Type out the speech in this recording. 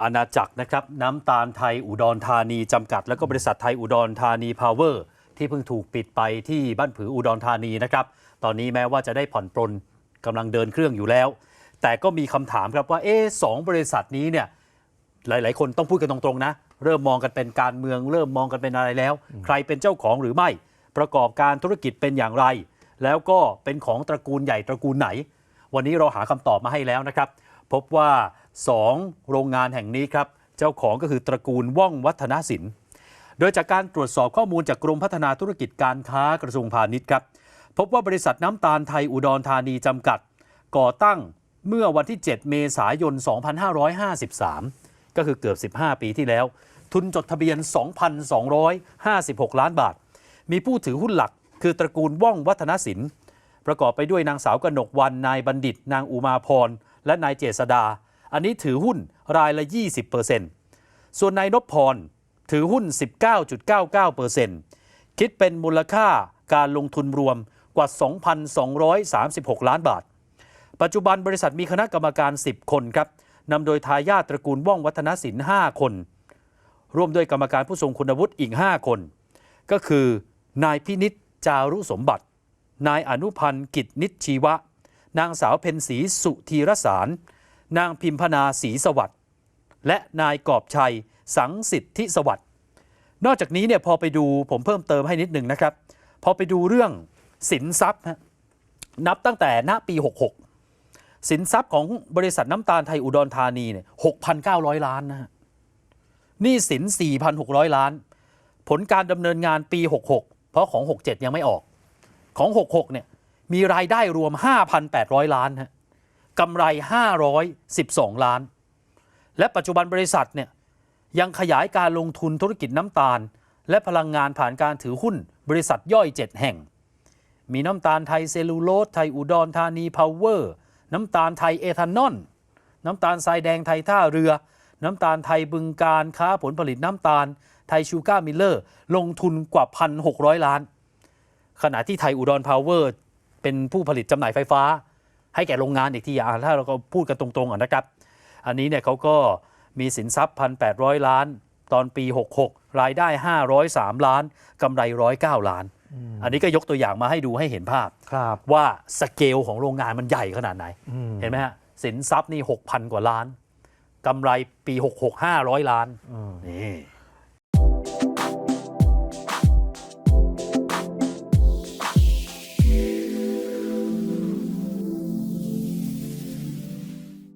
อาณาจักรนะครับน้ำตาลไทยอุดรธานีจำกัด แล้วก็บริษัทไทยอุดรธานีพาวเวอร์ที่เพิ่งถูกปิดไปที่บ้านผืออุดรธานีนะครับ ตอนนี้แม้ว่าจะได้ผ่อนปลนกำลังเดินเครื่องอยู่แล้ว แต่ก็มีคำถามครับว่าเอ๊ะสองบริษัทนี้เนี่ยหลาย ๆ คนต้องพูดกันตรง ๆ นะ เริ่มมองกันเป็นการเมือง เริ่มมองกันเป็นอะไรแล้ว ใครเป็นเจ้าของหรือไม่ ประกอบการธุรกิจเป็นอย่างไร แล้วก็เป็นของตระกูลใหญ่ตระกูลไหน วันนี้เราหาคำตอบมาให้แล้วนะครับ พบว่า 2 โรงงานแห่งนี้ครับ เจ้าของก็คือตระกูลว่องวัฒนศิลป์โดยจากการตรวจสอบข้อมูลจากกรมพัฒนาธุรกิจการค้ากระทรวงพาณิชย์ครับ พบว่าบริษัทน้ำตาลไทยอุดรธานีจำกัด ก่อตั้งเมื่อวันที่ 7 เมษายน 2553 ก็คือเกือบ 15 ปีที่แล้ว ทุนจดทะเบียน 2,256 ล้านบาท มีผู้ถือหุ้นหลัก คือตระกูลว่องวัฒนศิลป์ ประกอบไปด้วยนางสาวกนกวัน นายบัณฑิต นางอุมาพร และนายเจษดา อันนี้ถือหุ้นรายละ 20%ส่วนนายนพพรถือหุ้น 19.99%คิดเป็นมูลค่าการลงทุนรวมกว่า 2,236 ล้านบาท ปัจจุบันบริษัทมีคณะกรรมการ 10 คนครับนำโดยทายาทตระกูลว่องวัฒนศิลป์5คน ร่วมด้วยกรรมการผู้ทรงคุณวุฒิอีก 5 คน ก็คือนายพินิษจารุสมบัติ นายอนุพันธ์กิจนิชชีวะ นางสาวเพ็ญศรีสุธีรสาร นางพิมพนาศรีสวัสดิ์และนายกอบชัย สังสิทธิสวัสดิ์นอกจากนี้เนี่ยพอไปดูผมเพิ่มเติมให้นิดหนึ่งนะครับ พอไปดูเรื่องสินทรัพย์ฮะนับตั้งแต่ณปี 66 สินทรัพย์ของบริษัทน้ำตาลไทยอุดรธานีเนี่ย6,900 ล้านนะฮะนี่สิน 4,600 ล้าน ผลการดำเนินงานปี 66 เพราะของ 67 ยังไม่ออก ของ 66เนี่ยมีรายได้รวม 5,800 ล้านฮะ กำไร 512 ล้าน และปัจจุบันบริษัทเนี่ยยังขยายการลงทุนธุรกิจน้ำตาล และพลังงานผ่านการถือหุ้น บริษัทย่อย 7 แห่ง มีน้ำตาลไทยเซลลูโลสไทยอุดรธานีพาวเวอร์น้ำตาลไทยเอทานอลน้ำตาลทรายแดงไทยท่าเรือ น้ำตาลไทยบึงการค้าผลผลิตน้ำตาล ไทยชูการ์มิลเลอร์ ลงทุนกว่า 1,600 ล้าน ขณะที่ไทยอุดรพาวเวอร์ เป็นผู้ผลิตจำหน่ายไฟฟ้า ให้แก่โรงงานอีกทีอะถ้าเราก็พูดกันตรงๆอะนะครับ อันนี้เนี่ยเขาก็มีสินทรัพย์ 1,800 ล้าน ตอนปี 66 รายได้ 503 ล้านกำไร 109 ล้าน อันนี้ก็ยกตัวอย่างมาให้ดูให้เห็นภาพครับว่าสเกลของโรงงานมันใหญ่ขนาดไหนอืมเห็นไหมฮะสินทรัพย์นี่ 6,000 กว่าล้านกำไรปี 66 500 ล้านอืมนี่